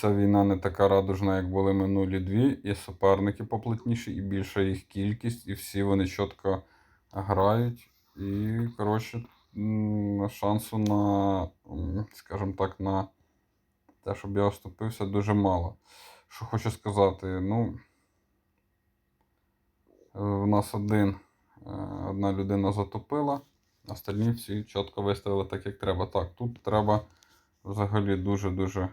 ця війна не така радужна, як були минулі дві, і суперники поплотніші, і більша їх кількість, і всі вони чітко грають. І, коротше, шансу на, скажімо так, на те, щоб я оступився, дуже мало. Що хочу сказати, ну. е, В нас один, е, одна людина затопила, остальні всі чітко виставили так, як треба. Так, тут треба взагалі дуже-дуже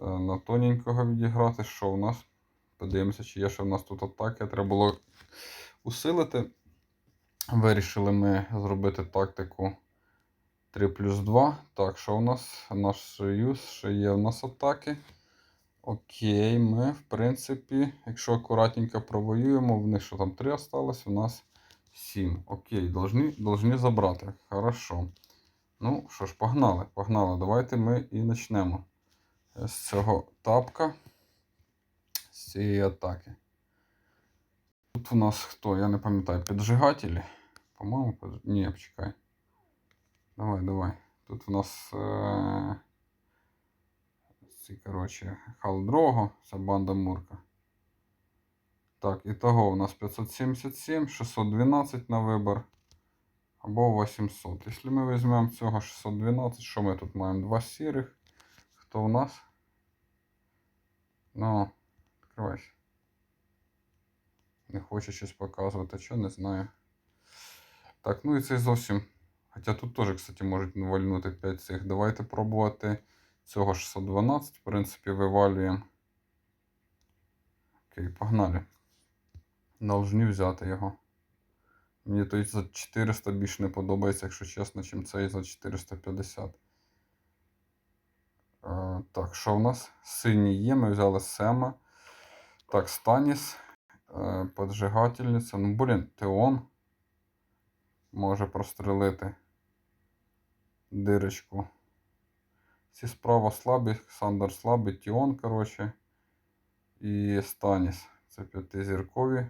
на тоненького відіграти. Що в нас? Подивимося, чи є ще в нас тут атаки. Треба було усилити. Вирішили ми зробити тактику 3 плюс 2. Так, що у нас? Наш союз, ще є у нас атаки. Окей, ми, в принципі, якщо акуратненько провоюємо, в них що там 3 осталось, у нас 7. Окей, должны, должны забрати. Хорошо. Ну, що ж, погнали, погнали. Давайте ми і почнемо з цього тапка, з цієї атаки. Тут у нас хто? Я не пам'ятаю, піджигателі. По-моєму, підж... ні, почекай. Давай, давай. Тут у нас. Е... Ці, коротше, Халдрого, це банда Мурка. Так, і того у нас 577, 612 на вибір. Або 800. Якщо ми візьмемо цього 612, що ми тут маємо? Два сірих. Хто у нас? Ну, відкривайся. Не хоче щось показувати, що не знаю. Так, ну і цей зовсім. Хоча тут теж, кстати, можуть вальнути 5 цих. Давайте пробувати цього 612. В принципі, вивалюємо. Окей, погнали. Должні взяти його. Мені той за 400 більше не подобається, якщо чесно, чим цей за 450. Е, так, що в нас? Синій є, ми взяли Сема. Так, Станіс. Е, поджигательниця. Ну, блін, Теон може прострелити дирочку. Всі справа слабі, Сандер слабий, Тіон, коротше. І Станіс. Це п'ятизіркові.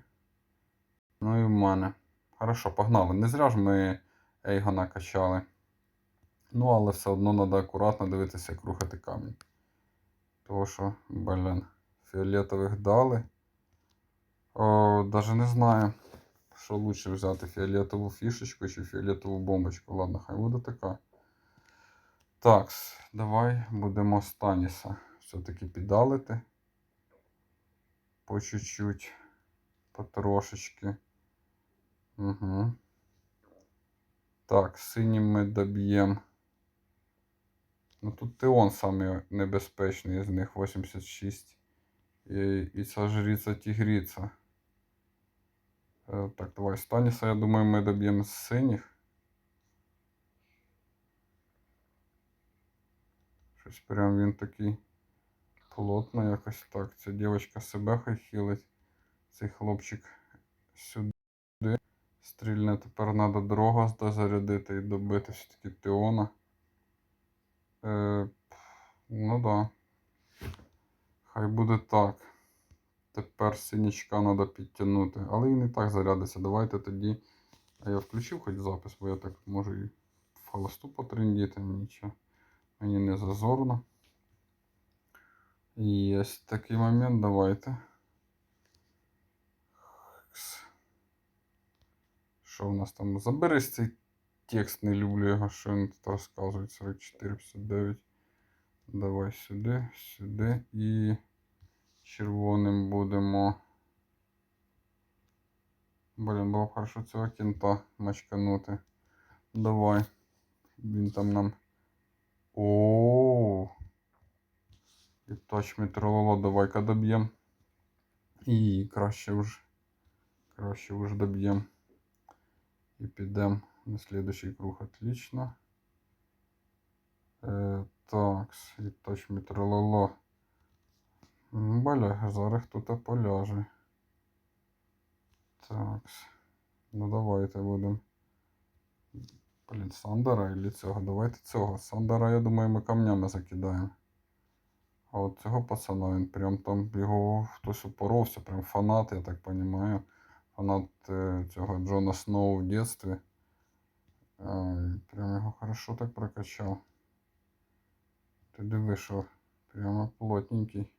Ну і в мене. Хорошо, погнали. Не зря ж ми Ейго накачали. Ну, але все одно треба акуратно дивитися, як рухати камінь. Тому що, блін, фіолетових дали. О, даже не знаю, що лучше взяти, фіолетову фішечку чи фіолетову бомбочку. Ладно, хай буде така. Так, давай будемо Станіса все-таки піддалити. По чуть-чуть, потрошечки. Угу. Так, синім ми доб'ємо. Ну тут Теон самий небезпечний з них 86. І, і ця жриця тігриця. Е, Так, давай Станіса, я думаю, ми доб'ємо з синіх. Щось прям він такий плотно якось так. Ця дівчинка себе хай хилить. Цей хлопчик сюди. Стрільне тепер треба дорога дозарядити і добити все-таки Теона. Е, ну да. Хай буде так. Тепер синячка треба підтягнути. Але він і так зарядиться. Давайте тоді. А я включив хоч запис, бо я так можу і в холосту потрендіти. Нічого. Мені не зазорно. Є такий момент, давайте. Що в нас там? Заберись цей текст, не люблю його, що він тут розказує. 44,59. Давай сюди, сюди і червоним будемо. Блін, було б хорошо цього кінта мачканути. Давай. Він там нам. О. І тач метрололо, давай-ка доб'ємо. І краще вже. Краще вже доб'ємо. І підемо на следующий круг. Отлично. Е, так, і тач метрололо. Бля, зараз хто-то поляже. Так. Ну давайте будемо. Блін, Сандера или цього? Давайте цього. Сандера, я думаю, ми камнями закидаємо. А от цього пацана він прям там його хтось упоровся, прям фанат, я так розумію. Фанат е, цього Джона Сноу в дитинстві. Прям його хорошо так прокачав. Ти диви, що Прямо плотненький.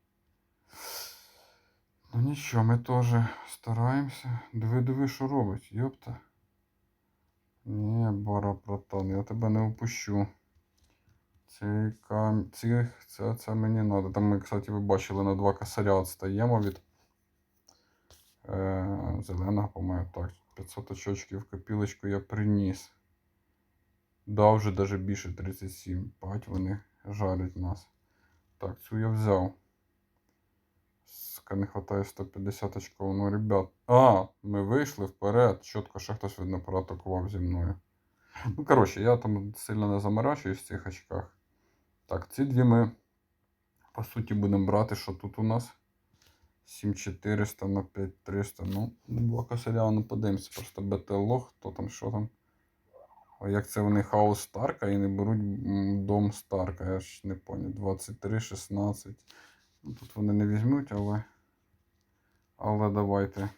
Ну нічого, ми теж стараємося. Диви, диви, що робить, йопта. Ні, бара, братан, я тебе не упущу. Ці кам... Ці... Це, це мені треба. Там ми, кстати, ви бачили, на два косаря відстаємо від е... зеленого, по-моєму, так. 500 очочків копілочку я приніс. Да, вже даже більше 37. Бать, вони жарять нас. Так, цю я взяв. Сука, не хватає 150 очков. Ну, ребят. А, ми вийшли вперед. Чітко ще хтось, видно, проатакував зі мною. Ну, коротше, я там сильно не заморачуюсь в цих очках. Так, ці дві ми, по суті, будемо брати, що тут у нас. 7400 на 5300. Ну, два косаря, ну подивимося. Просто БТЛО, хто там, що там. Як це вони хаос Старка і не беруть дом Старка? Я ж не поняв. 23, 16. Ну, тут вони не візьмуть, але. Але давайте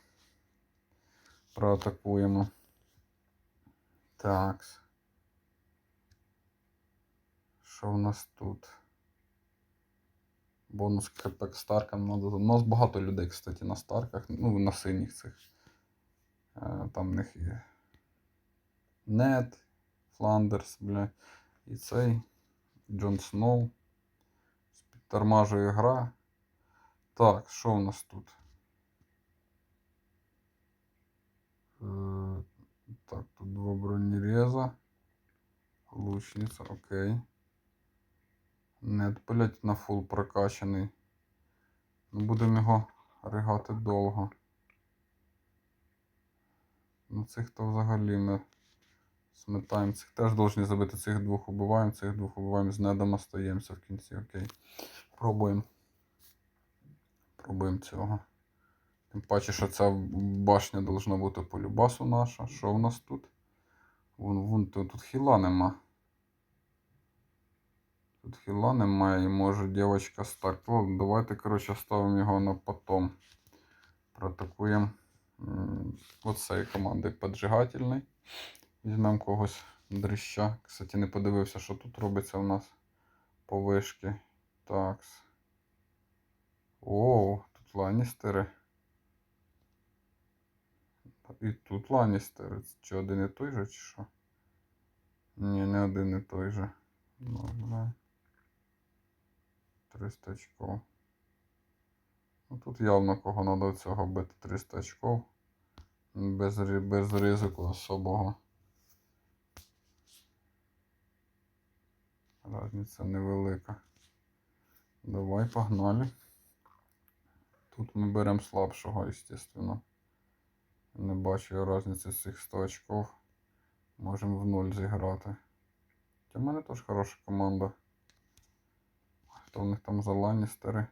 проатакуємо. Так. Що в нас тут? Бонус хп к Старкам надо. У нас багато людей, кстати, на Старках. Ну, на синіх цих. Е, Там в них є. Нет, Фландерс, бля. І цей. Джон Сноу. Підтормажує гра. Так, що в нас тут? Е, Так, тут два бронереза. Лучниця, окей. Нет, блять, на фул прокачаний. Ну, будемо його ригати довго. Ну, цих то взагалі ми сметаємо. Цих теж должні забити. Цих двох убиваємо, цих двох убиваємо, з недом остаємося в кінці, окей. Пробуємо. Пробуємо цього. Тим паче, що ця башня должна бути по любасу наша. Що в нас тут? Вон, вон тут, тут хіла нема. Тут хіла немає і може дівчинка стак. Ладно, давайте, коротше, ставимо його на потом. Проатакуємо м, оцеї команди поджигательний. Візьмемо когось дрища. Кстати, не подивився, що тут робиться у нас по вишки. Такс. О, тут ланістери. І тут ланістери. Чи один і той же, чи що? Ні, не один і той же. Бля. 300 очков. Ну тут явно кого треба цього бити 300 очков. Без, без ризику особого. Разниця невелика. Давай, погнали. Тут ми беремо слабшого, естественно. Не бачу я різниці з цих 100 очков. Можемо в нуль зіграти. Хоча в мене теж хороша команда. Хто в них там за Ланністери?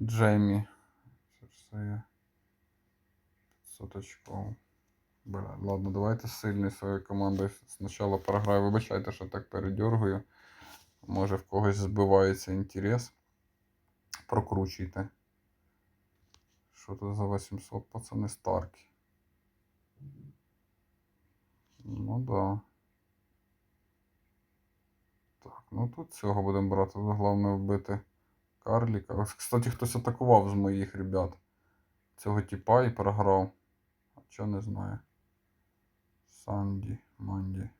Джеймі. Це все є. 500 очков. Бля, ладно, давайте сильний своєю командою спочатку програю. Вибачайте, що так передергую. Може в когось збивається інтерес. Прокручуйте. Що тут за 800 пацани Старки? Ну да. Так, ну тут цього будемо брати. Тут головне вбити карліка. Ось, Кстати, хтось атакував з моїх ребят. Цього типа і програв. А чого не знаю. Санді, Манді.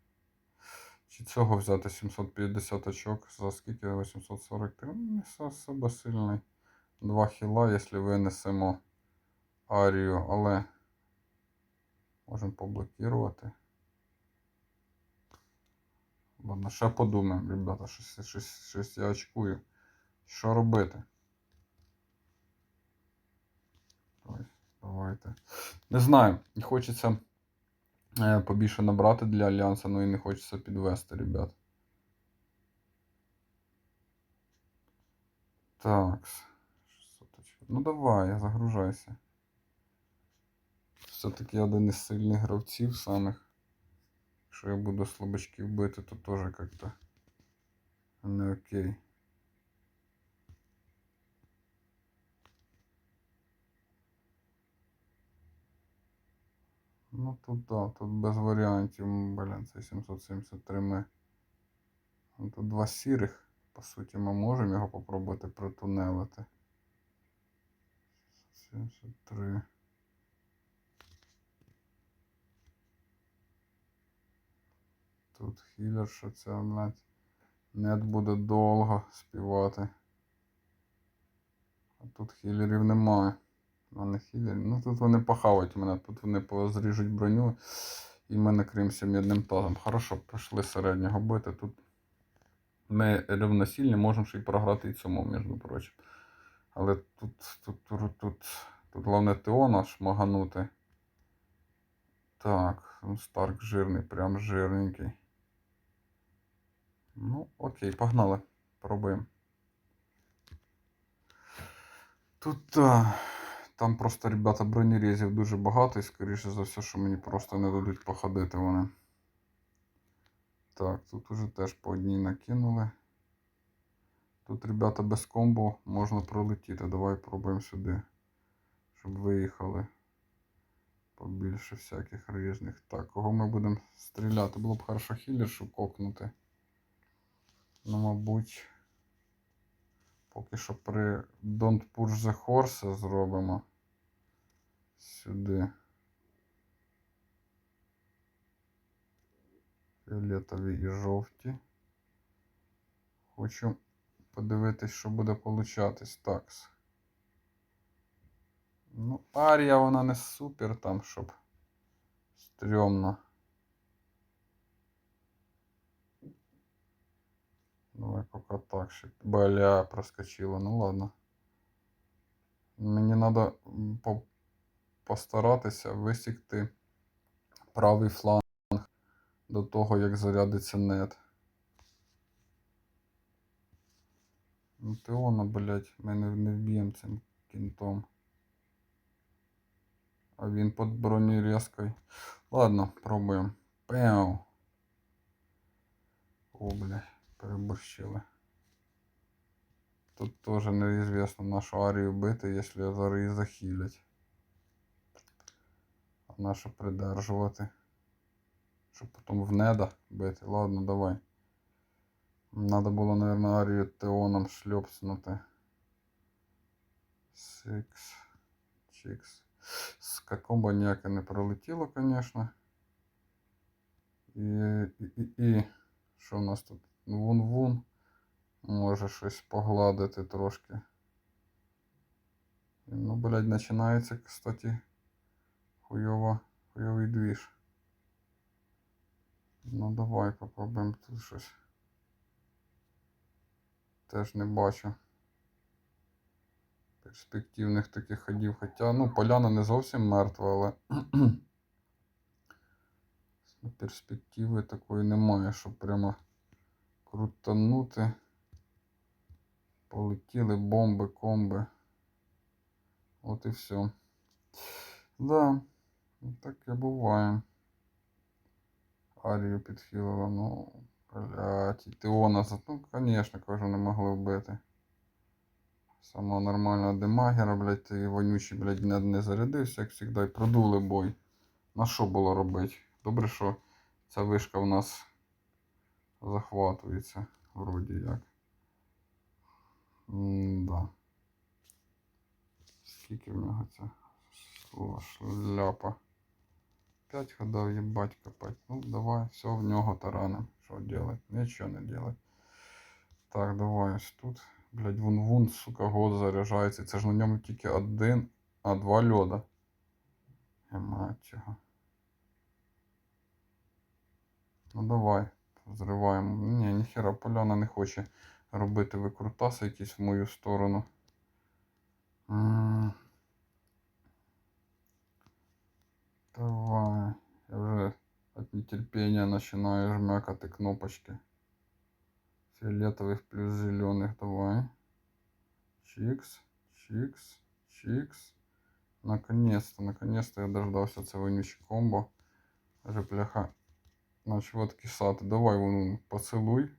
Чи цього взяти 750 очок за скільки? 843. Ну, Не особо сильний. Два хіла, якщо винесемо арію, але можемо поблокувати. Ладно, ще подумаємо, ребята, щось, щось, щось я очкую. Що робити? Давайте. Не знаю, хочеться побільше набрати для альянсу, ну і не хочеться підвести, ребят. Так. Ну давай, загружайся. Все-таки один із сильних гравців самих. Якщо я буду слабачків бити, то теж як-то не окей. Ну тут да, тут без варіантів, блін, це 773 ми. Ну, Тут два сірих. По суті, ми можемо його попробувати протунелити. 73. Тут хілер, що це, блядь, нет буде довго співати. А тут хілерів немає. А не. Ну тут вони похавають мене, тут вони позріжуть броню і ми накриємося мідним тазом. Хорошо, прийшли середнього бити. Тут ми рівносильні, можемо ще й програти і цьому, між прочим. Але тут, тут, тут, тут, тут головне Теона шмаганути. Так, ну, Старк жирний, прям жирненький. Ну, окей, погнали. Пробуємо. Тут а, там просто, ребята, бронерезів дуже багато і скоріше за все, що мені просто не дадуть походити вони. Так, тут уже теж по одній накинули. Тут, ребята, без комбо можна пролетіти. Давай пробуємо сюди. Щоб виїхали. Побільше всяких різних. Так, кого ми будемо стріляти? Було б хорошо хілершу кокнути. Ну, мабуть. Поки що при Don't Push the Horse зробимо. Сюди. Фіолетові і жовті. Хочу подивитись, що буде получатись. Такс. Ну, Арія вона не супер там, щоб стрьомно. Давай пока так ще. Бля, проскочила. Ну ладно. Мені треба по постаратися висікти правий фланг до того, як зарядиться нет. Ну Теона, блядь, ми не, не вб'ємо цим кінтом. А він під бронерезкою. Ладно, пробуємо. Пеу. О, блядь, переборщили. Тут теж неізвісно нашу арію бити, якщо зараз її захилять. А нашу придержувати. Щоб потім в неда бити. Ладно, давай. Надо було, наверное, арію Теоном шльопснути. Сикс. Чикс. З какомбо ніяке не пролетіло, конечно. І, і, і, і. Що у нас тут? Вун-вун. Може щось погладити трошки. Ну, блядь, починається, кстати, хуйово, хуйовий двіж. Ну давай попробуємо тут щось. Теж не бачу. Перспективних таких ходів. Хоча, ну, поляна не зовсім мертва, але перспективи такої немає, щоб прямо крутанути. Полетіли бомби, комби. От і все. Да, таке буває. Арію підхилила, ну, блядь, і Теона, ну, конечно, кажу, не могли вбити. Самого нормального демагера, блядь, і вонючий, блядь, не, не зарядився, як завжди, і продули бой. На що було робити? Добре, що ця вишка в нас захватується, вроді як. М-да. Скільки в нього ця шляпа? П'ять ходов, ебать копать. Ну, давай, все в нього тараним. Що делать? Нічого не делать. Так, давай ось тут. Блять, вун-вун, сука, год заряджається. Це ж на ньому тільки один, а два льода. Я мать його. Ну давай, зриваємо. Ні, ніхера поляна не хоче робити викрутаси якісь в мою сторону. М. Давай. Я вже от нетерпения начинаю жмякати кнопочки. Фиолетовых плюс зеленых. Давай. Чикс, чикс, чикс. Наконец-то, наконец-то я дождався це вонюче комбо. Вже бляха. Наче от кисати. Давай вон поцелуй.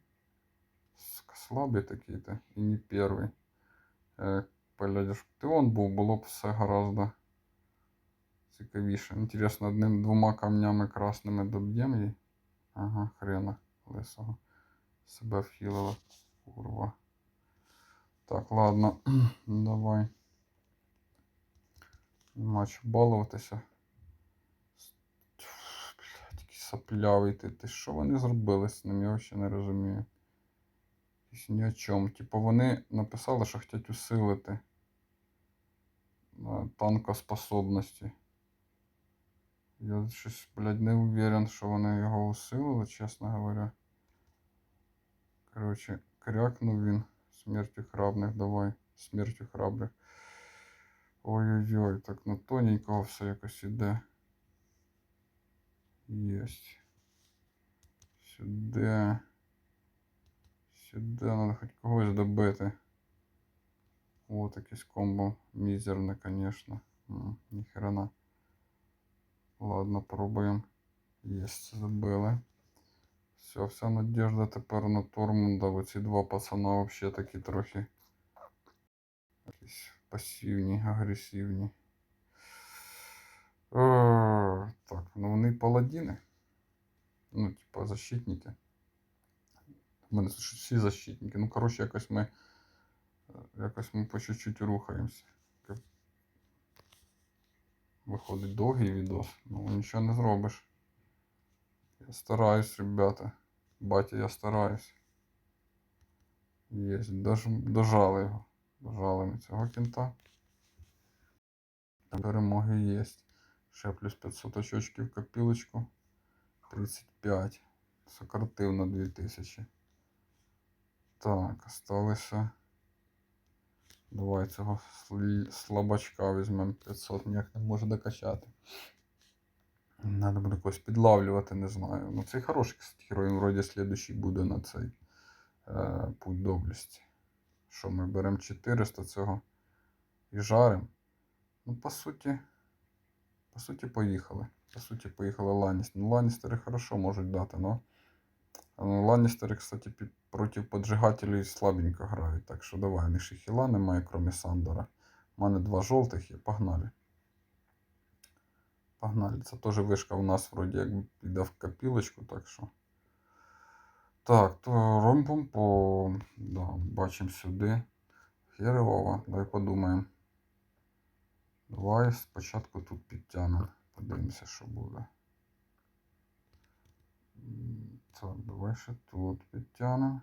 Слабий такий ти. І не перший. Е, Блядь, ти он був, було б все гораздо цікавіше. Інтересно, одним двома камнями красними доб'єм її. Ага, хрена лисого. Себе вхилила. Курва. Так, ладно, давай. Нема чого балуватися. Блядь, який соплявий ти. Ти що вони зробили з ним? Я взагалі не розумію. Ні о чому. Типу вони написали, що хочуть усилити е, танкоспособності. Я щось, блядь, не уверен, що вони його усилили, чесно говоря. Короче, крякнув він. Смертю храбних, давай. Смертю храбрих. Ой-ой-ой, так на тоненького все якось іде. Єсть. Сюди. Сюди треба хоч когось добити. От якесь комбо мізерне, конечно. Ніхрена. Ладно, пробуємо. Єсть, забили. Все, вся надежда тепер на Тормунда. Оці два пацана вообще такі трохи. Якісь пасивні. Е, Так, ну вони паладіни. Ну, типа, защитники. У мене всі защитники. Ну, коротше, якось ми. е, Якось ми по чуть-чуть рухаємося. Виходить довгий відос. Ну, нічого не зробиш. Я стараюсь, ребята. Батя, я стараюсь. Єсть, дож, дожали його. Дожали ми цього кінта. Перемоги є. Ще плюс 500 очочків копілочку. 35. Сократив на 2000. Так, осталося. Давай цього слабачка візьмемо 500, ніяк не може докачати. Надо буде когось підлавлювати, не знаю. Ну цей хороший, кстати, герой, вроді слідущий буде на цей е, путь доблесті. Що ми беремо 400 цього і жаримо. Ну, по суті, по суті, поїхали. По суті, поїхали Ланністери. Ну, Ланністери хорошо можуть дати, но. Ланністери, кстати, проти поджигателів слабенько грають. Так що давай, них хіла немає, крім Сандора. У мене два жовтих є, погнали. Погнали. Це теж вишка у нас вроді як піде в копілочку, так що. Так, то ромпом Да, бачимо сюди. Херово, давай подумаємо. Давай спочатку тут підтягнемо. Подивимося, що буде. Так, давай ще тут підтягнемо.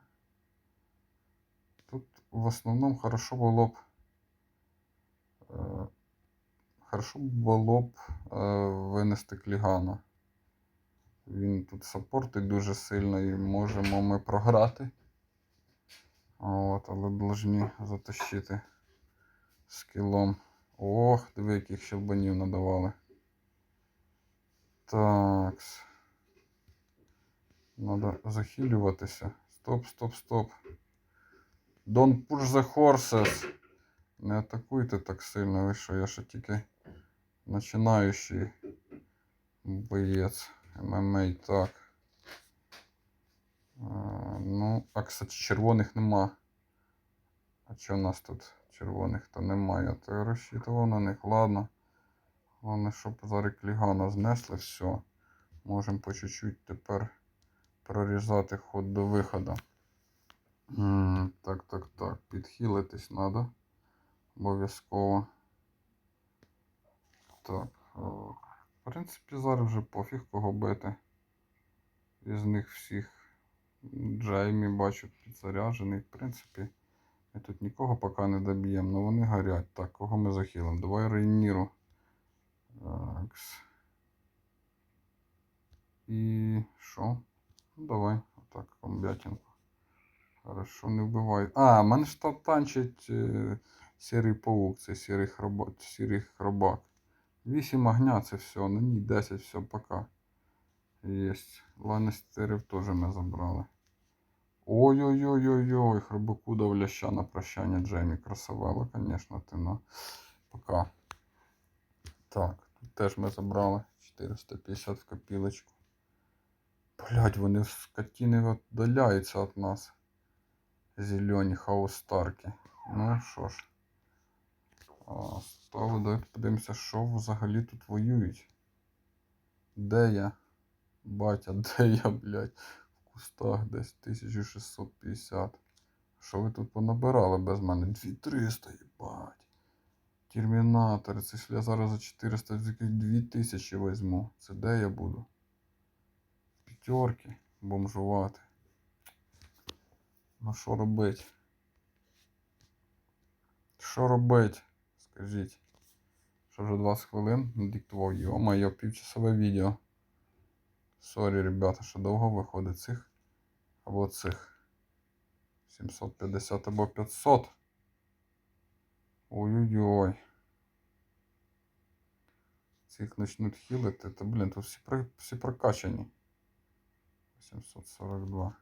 Тут в основному хорошо було б. Е, хорошо було б е, винести клігана. Він тут саппортить дуже сильно і можемо ми програти. От, але должні затащити скілом. Ох, диви, яких щелбанів надавали. Так. Надо захилюватися. Стоп, стоп, стоп. Don't push the horses. Не атакуйте так сильно, ви що, я ще тільки починаючий боєць. ММА, так. А, ну, а кстати, червоних нема. А що у нас тут червоних то немає? То я розчитував на них. Ладно. Головне, щоб зараз клігана знесли, все. Можемо по чуть-чуть тепер прорізати ход до виходу. Так, так, так. Підхилитись треба. Обов'язково. Так. В принципі, зараз вже пофіг кого бити. Із них всіх. Джеймі бачу підзаряджений. В принципі, ми тут нікого поки не доб'ємо, але вони горять. Так, кого ми захилимо? Давай Рейніру. Такс. І що? Ну, давай, отак, комбятинку. Хорошо, не вбивай. А, там танчить е, сірий паук, це сірий хробак. Сірий хробак. 8 огня це все, на ній 10, все, пока. Єсть. Ланнистерів теж ми забрали. Ой-ой-ой-ой-ой, хробаку давляща на прощання Джеймі красавела, конечно, ти на. Пока. Так, тут теж ми забрали 450 в копілочку. Блять, вони скотіни віддаляються від нас. Зелені хаустарки. Ну що ж. А, давайте подивимося, що взагалі тут воюють. Де я? Батя, де я, блядь? Кустах десь 1650. Що ви тут понабирали без мене? 2300, їбать. Термінатор, це ж я зараз за 400 2000 візьму. Це де я буду? П'ятерки бомжувати. Ну що робить? Що робить? Скажіть. Що вже 20 хвилин диктував. Йо-моє, півчасове відео. Сорі, ребята, що довго виходить цих або цих. 750 або 500. Ой-ой-ой. Цих почнуть хілити, то, блін, тут всі, всі прокачані. 842.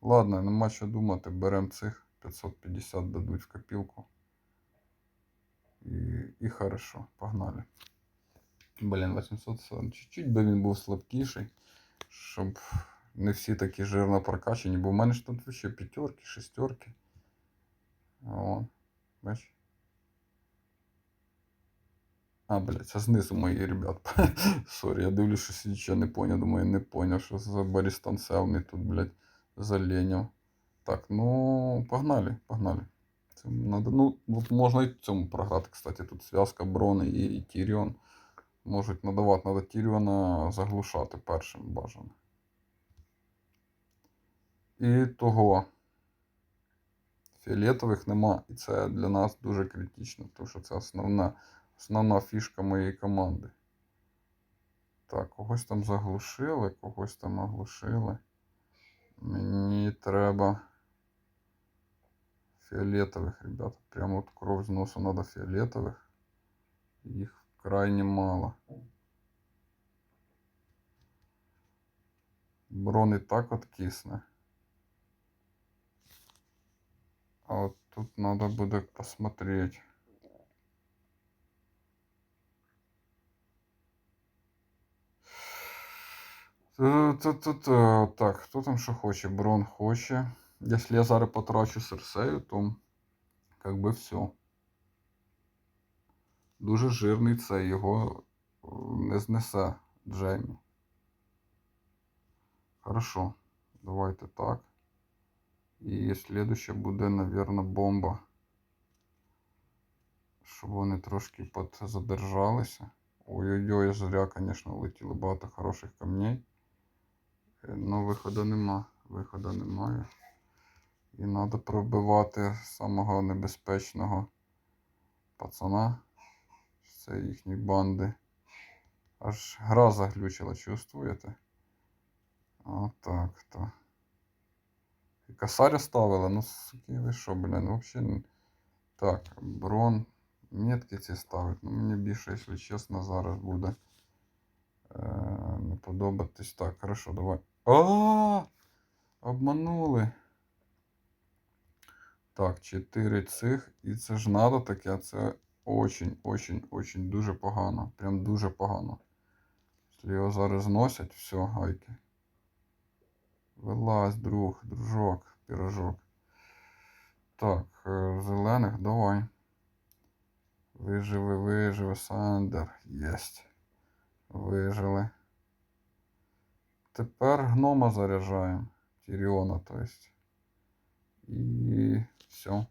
Ладно, нема що думати, беремо цих 550 дадуть в копілку. І, і хорошо, погнали. Блін, 840. Чуть-чуть би він був слабкіший, щоб не всі такі жирно прокачані, бо в мене ж тут ще п'ятерки, шестерки. О, бач. А, блядь, це знизу мої, ребят. Сорі, я дивлюсь, що ще не поняв. Думаю, не поняв, що за Барістан Селмі тут, блядь, заленяв. Так, ну, погнали, погнали. Це надо, ну, от можна і в цьому програти, кстати. Тут зв'язка Брони і, і Тіріон. Можуть надавати, Тіріона заглушати першим бажано. І того. Фіолетових нема. І це для нас дуже критично, тому що це основна, основна фішка моєї команди. Так, когось там заглушили, когось там оглушили. Мені треба фіолетових, ребята. Прямо от кров з носу треба фіолетових. Їх крайне мало. Брон і так от кисне. А вот тут надо будет посмотреть. Тут, так, хто там що хоче? Брон хоче. Якщо я зараз потрачу серсею, то как би все. Дуже жирний це його не знесе Джеймі. Хорошо, давайте так. І слідуще буде, наверное, бомба. Щоб вони трошки подзадержалися. Ой-ой-ой, зря, конечно, летіло багато хороших камней. Е, Ну, виходу нема. Виходу немає. І треба пробивати самого небезпечного пацана цієї їхньої банди. Аж гра заглючила, чувствуєте? Отак то. І косаря ставила, ну суки, ви що, блін, вообще. Так, брон. Метки ці ставить. Ну мені більше, якщо чесно, зараз буде. Е, не подобатись. Так, хорошо, давай. А! Обманули. Так, 4 цих. І це ж надо таке, це очень, очень, очень дуже погано. Прям дуже погано. Його зараз зносять, все, гайки. Вилазь, друг, дружок, пірожок. Так, е, зелених давай. Виживи, виживи, Сандер. Єсть. Вижили. Тепер гнома заряджаємо. Тіріона, то есть. І все.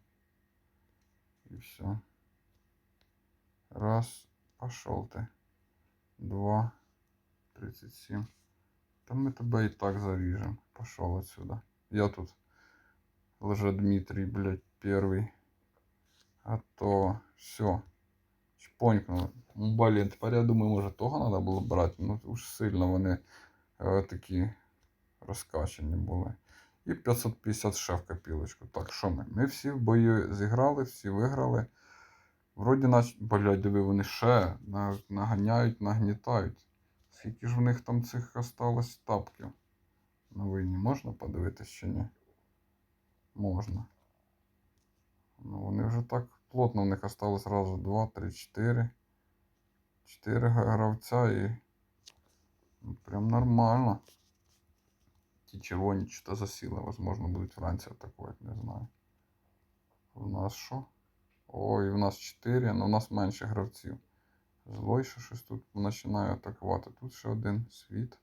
І все. Раз. Пошел ти. Два. 37. Та ми тебе і так заріжем. Пошел отсюда. Я тут лже Дмитрий, блядь, первый. А то все. Чпонькнули. Ну, Блін, тепер я думаю, може того треба було брати. Ну уж сильно вони е, такі розкачані були. І 550 ще в копілочку. Так, що ми? Ми всі в бої зіграли, всі виграли. Вроді нач... Блядь, диви, вони ще наганяють, нагнітають. Скільки ж в них там цих осталось тапків? На війні можна подивитись чи ні? Можна. Ну, вони вже так плотно в них осталось разу, два, три, чотири. Чотири гравця і. ну, Прям нормально. Ті червоні чи то засіли, возможно, будуть Францію атакувати, не знаю. У нас що? Ой, в нас 4, але у нас менше гравців. Злой ще щось тут починає атакувати. Тут ще один світ.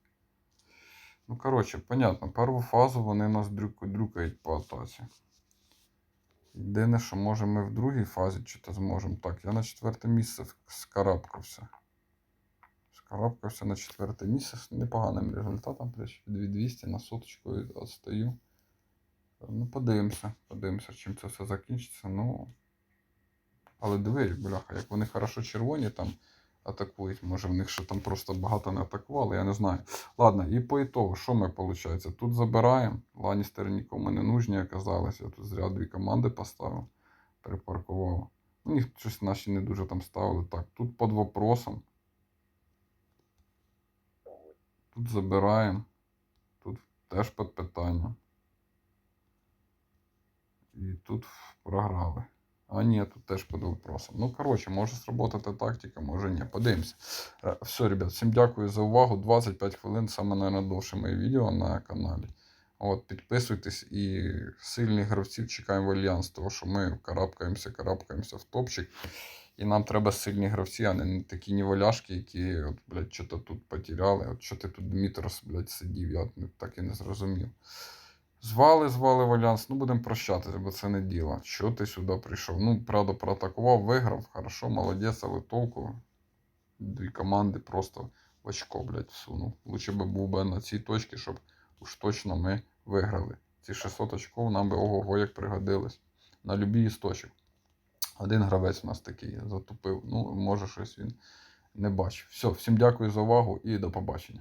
Ну, коротше, понятно, першу фазу вони нас дрюк- дрюкають по атаці. Єдине, що може ми в другій фазі чи то зможемо. Так, я на четверте місце скарабкався. Скарабкався на четверте місце з непоганим результатом. Плюс 2200 на соточку відстаю. Ну, подивимося, подивимося, чим це все закінчиться. Ну. Але диви, бляха, як вони хорошо червоні там атакують. Може в них ще там просто багато не атакували, я не знаю. Ладно, і по ітогу, що ми виходить? Тут забираємо. Ланістери нікому не нужні оказались. Я тут зря дві команди поставив, припаркував. Ну, ніхто щось наші не дуже там ставили. Так, тут під вопросом. Тут забираємо. Тут теж під питанням. І тут програли. А ні, тут теж під вопросом. Ну, коротше, може сработати тактика, може ні. Подивимося. Е, Все, ребят, всім дякую за увагу. 25 хвилин, саме наверное, довше моє відео на каналі. От, підписуйтесь і сильних гравців чекаємо в альянс, тому що ми карабкаємося, карабкаємося в топчик. І нам треба сильні гравці, а не такі ніволяшки, які, от, блядь, що-то тут потеряли. От що ти тут Дмитрос, блядь, сидів, я так і не зрозумів. Звали, звали в альянс, ну будемо прощатися, бо це не діло. Що ти сюди прийшов? Ну, правда, проатакував, виграв, хорошо, молодець, але толку. Дві команди просто в очко, блядь, всунув. Лучше би був би на цій точці, щоб уж точно ми виграли. Ці 600 очков нам би ого-го як пригодились. На любій істочок. Один гравець у нас такий затупив. Ну, може, щось він не бачив. Все, всім дякую за увагу і до побачення.